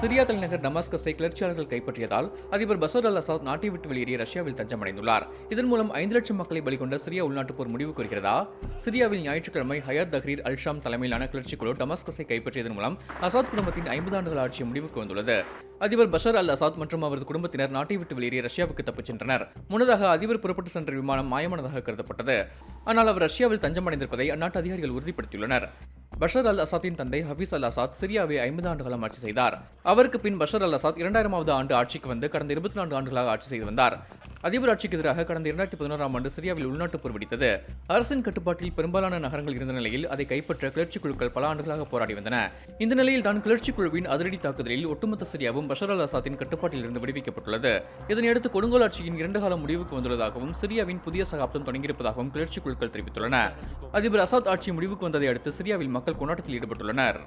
Syria தலைநகர் டமாஸ்கஸை கிளர்ச்சியாளர்கள் கைப்பற்றியதால் அதிபர் பசர் அல் அசாத் நாட்டை விட்டு வெளியேறி ரஷ்யாவில் தஞ்சமடைந்துள்ளார். இதன் மூலம் ஐந்து லட்சம் மக்களை பலிகொண்ட சிரியா உள்நாட்டுப் போர் முடிவு கூறுகிறதா சிரியாவில் ஞாயிற்றுக்கிழமை ஹயாத் தஹ்ரீர் அல்ஷாம் தலைமையிலான கிளர்ச்சி குழு டமாஸ்கஸை கைப்பற்றியதன் மூலம் அசாத் குடும்பத்தின் ஐம்பது ஆண்டுகள் ஆட்சி முடிவுக்கு வந்துள்ளது. அதிபர் பஷர் அல் அசாத் மற்றும் அவரது குடும்பத்தினர் நாட்டை விட்டு வெளியேறி ரஷ்யாவுக்கு தப்பிச் சென்றனர். முன்னதாக அதிபர் புறப்பட்டு சென்ற விமானம் மாயமானதாக கருதப்பட்டது. ஆனால் அவர் ரஷ்யாவில் தஞ்சமடைந்திருப்பதை அந்நாட்டு அதிகாரிகள் உறுதிப்படுத்தியுள்ளனர். பஷர் அல் அசாத்தின் தந்தை ஹபீஸ் அல் அசாத் சிரியாவை ஐம்பது ஆண்டு காலம் ஆட்சி செய்தார். அவருக்கு பின் பஷர் அல் அசாத் இரண்டாயிரமாவது ஆண்டு ஆட்சிக்கு வந்து கடந்த இருபத்தி நான்கு ஆண்டுகளாக ஆட்சி செய்து வந்தார். அதிபர் ஆட்சிக்கு எதிராக கடந்த இரண்டாயிரத்தி பதினோராம் ஆண்டு சிரியாவில் உள்நாட்டு போர் வெடித்தது. அரசின் கட்டுப்பாட்டில் பெரும்பாலான நகரங்கள் இருந்த நிலையில் அதை கைப்பற்ற கிளர்ச்சி குழுக்கள் பல ஆண்டுகளாக போராடி வந்தன. இந்த நிலையில் தான் கிளர்ச்சி குழுவின் அதிரடி தாக்குதலில் ஒட்டுமொத்த சிரியாவும் பஷர் அல் அசாத்தின் கட்டுப்பாட்டில் இருந்து விடுவிக்கப்பட்டுள்ளது. இதனையடுத்து கொடுங்கோல் ஆட்சியின் இரண்டு காலம் முடிவுக்கு வந்துள்ளதாகவும் சிரியாவின் புதிய சகாப்தம் தொடங்கியிருப்பதாகவும் கிளர்ச்சி குழுக்கள் தெரிவித்துள்ளன. அதிபர் அசாத் ஆட்சி முடிவுக்கு வந்ததை அடுத்து சிரியாவில் மக்கள் கொண்டாட்டத்தில் ஈடுபட்டுள்ளனர்.